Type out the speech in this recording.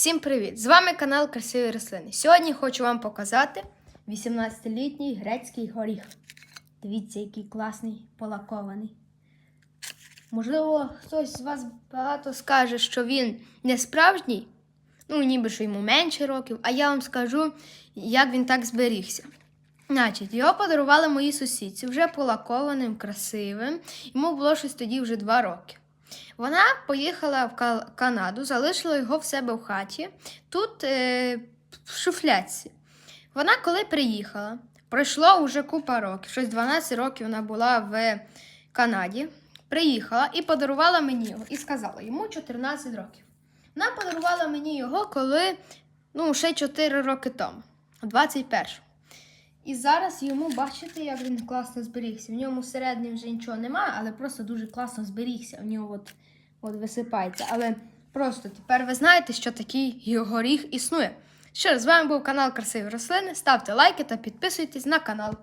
Всім привіт! З вами канал Красиві рослини. Сьогодні хочу вам показати 18-літній грецький горіх. Дивіться, який класний полакований. Можливо, хтось з вас багато скаже, що він не справжній, ну, ніби що йому менше років, а я вам скажу, як він так зберігся. Значить, його подарували мої сусідці, вже полакованим, красивим. Йому було щось тоді вже два роки. Вона поїхала в Канаду, залишила його в себе в хаті, тут е, в шуфляці. Вона коли приїхала, пройшло вже купа років, щось 12 років вона була в Канаді. Приїхала і подарувала мені його. І сказала, йому 14 років. Вона подарувала мені його, коли ну, ще 4 роки тому, у 21 І зараз йому бачите, як він класно зберігся. В ньому всередині вже нічого немає, але просто дуже класно зберігся. У нього от, от висипається. Але просто тепер ви знаєте, що такий горіх існує. Ще раз, з вами був канал Красиві рослини. Ставте лайки та підписуйтесь на канал.